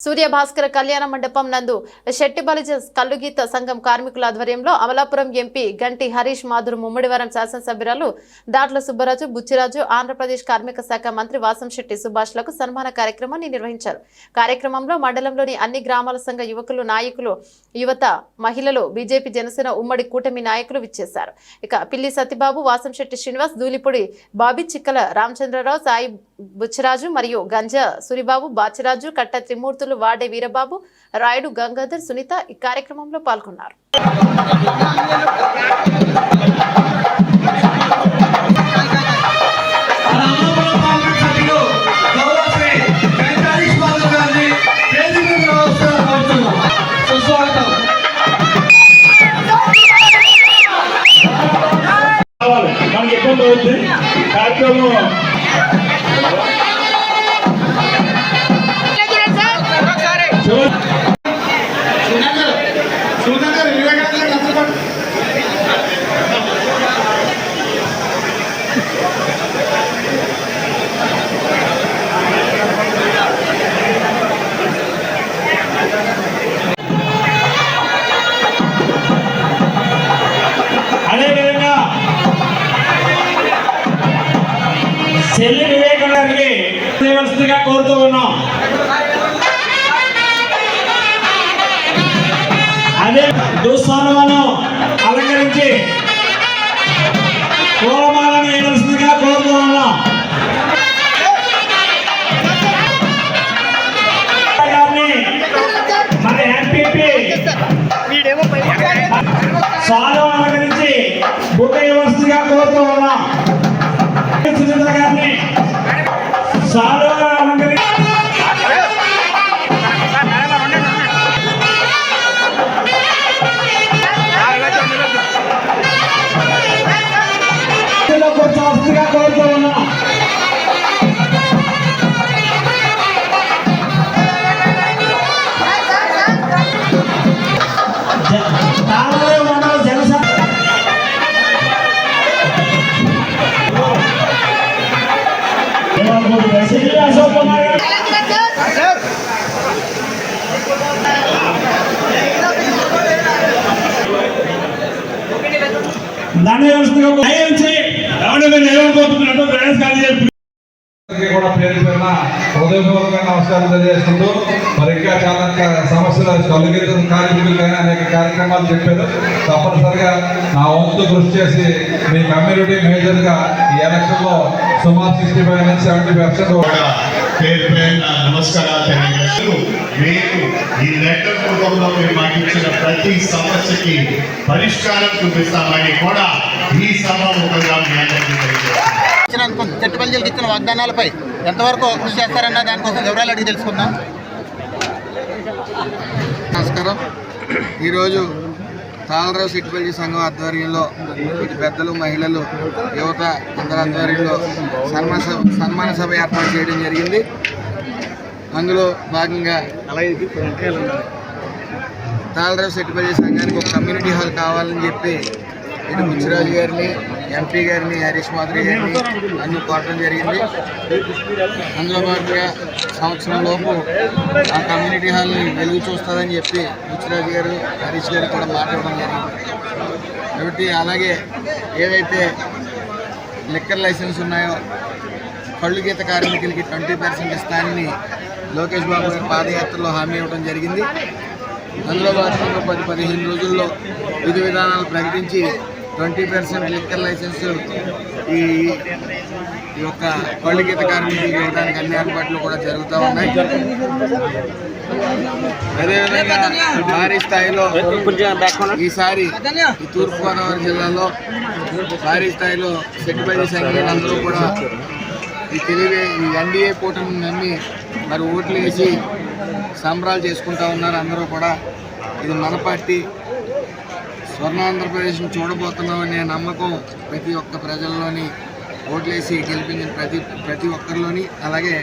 సూర్య భాస్కర కళ్యాణ మండపం నందు శెట్టి బలిజ కల్లుగీత సంఘం కార్మికుల ఆధ్వర్యంలో అమలాపురం ఎంపీ గంటి హరీష్ మాధురు ముమ్మడివరం శాసనసభ్యురాలు దాట్ల సుబ్బరాజు బుచ్చిరాజు ఆంధ్రప్రదేశ్ కార్మిక శాఖ మంత్రి వాసంశెట్టి సుభాష్లకు సన్మాన కార్యక్రమాన్ని నిర్వహించారు. కార్యక్రమంలో మండలంలోని అన్ని గ్రామాల సంఘ యువకులు నాయకులు యువత మహిళలు బీజేపీ జనసేన ఉమ్మడి కూటమి నాయకులు విచ్చేశారు. ఇక పిల్లి సత్యబాబు వాసంశెట్టి శ్రీనివాస్ దూలిపూడి బాబీ చిక్కల రామచంద్రరావు సాయి బుచ్చరాజు మరియు గంజా సురిబాబు బాచిరాజు కట్ట త్రిమూర్తులు వాడే వీరబాబు రాయుడు గంగాధర్ సునీత ఈ కార్యక్రమంలో పాల్గొన్నారు. కార్యక్రమం అదే దుస్సానమును అలంకరించి పూలమాలను వేయవలసిందిగా కోరుతూ ఉన్నాం మన ఎంపీపీ సాధు అలంకరించి బుక్క వ్యవస్థగా ఎవరైనా ఖాళీ కూడా పేరు పేరున నమస్కారం తెలియజేస్తుంటూ మరి ఇంకా చాలా సమస్యలు కలుగుతున్న కార్మికులు అనేక కార్యక్రమాలు చెప్పారు. తప్పనిసరిగా నా వంతు కృషి చేసి మీ కమ్యూనిటీ మేజర్గా ఈ ఎలక్షన్లో సుమారు సిక్స్టీ ఫైవ్ నుంచి సెవెంటీ పర్సెంట్ పేరు నమస్కారాలు తెలియజేస్తూ ఈ లెటర్ రూపంలో మీరు మాకు ఇచ్చిన ప్రతి సమస్యకి పరిష్కారం చూపిస్తామని కూడా ఈ సభాముఖంగా మీ అందరికీ తెలియజేస్తున్నాను ఇచ్చిన చెట్టుపల్లికి ఇచ్చిన వాగ్దానాలపై ఎంతవరకు కృషి చేస్తారన్న దానికోసం వివరాలు అడిగి తెలుసుకుందాం. నమస్కారం. ఈరోజు తాళరావు సిట్టుపల్లి సంఘం ఆధ్వర్యంలో ఇటు పెద్దలు మహిళలు యువత అందరి ఆధ్వర్యంలో సన్మాన సభ సన్మాన సభ ఏర్పాటు చేయడం జరిగింది. అందులో భాగంగా తాళరావు సెట్టిపల్లి సంఘానికి ఒక కమ్యూనిటీ హాల్ కావాలని చెప్పి ఇటు ముచ్చిరాజు గారిని ఎంపీ గారిని హరీష్ మాధురి గారిని అన్ని కోరడం జరిగింది. అందులో భాగంగా సంవత్సరం లోపు ఆ కమ్యూనిటీ హాల్ని వెలుగు చూస్తుందని చెప్పి ముచ్చిరాజు గారు హరీష్ గారు కూడా మాట్లాడడం జరిగింది. కాబట్టి అలాగే ఏవైతే లిక్కర్ లైసెన్స్ ఉన్నాయో కళ్ళు గీత కార్మికులకి ట్వంటీ పర్సెంట్ ఇస్తానని లోకేష్ బాబు గారి పాదయాత్రలో హామీ ఇవ్వడం జరిగింది. అందులో భాగంగా పది పదిహేను రోజుల్లో విధి విధానాలు ప్రకటించి ట్వంటీ పర్సెంట్ లిక్కర్ లైసెన్స్ ఈ ఈ యొక్క కళ్ళు గీత కార్మికులకు ఇవ్వడానికి అన్ని ఏర్పాట్లు కూడా జరుగుతూ ఉన్నాయి. అదేవిధంగా భారీ స్థాయిలో ఈసారి ఈ తూర్పుగోదావరి జిల్లాలో భారీ స్థాయిలో సెట్టిపల్లి సంఘీయులు అందరూ కూడా ఈ తెలివే ఈ ఎన్డీఏ కూటమి నమ్మి మరి ఓట్లు వేసి సంబరాలు చేసుకుంటా ఉన్నారు అందరూ కూడా. ఇది మన పార్టీ స్వర్ణ ఆంధ్రప్రదేశ్ని చూడబోతున్నామనే నమ్మకం ప్రతి ఒక్క ప్రజల్లోని ఓట్లేసి గెలిపించిన ప్రతి ప్రతి ఒక్కరిలోని. అలాగే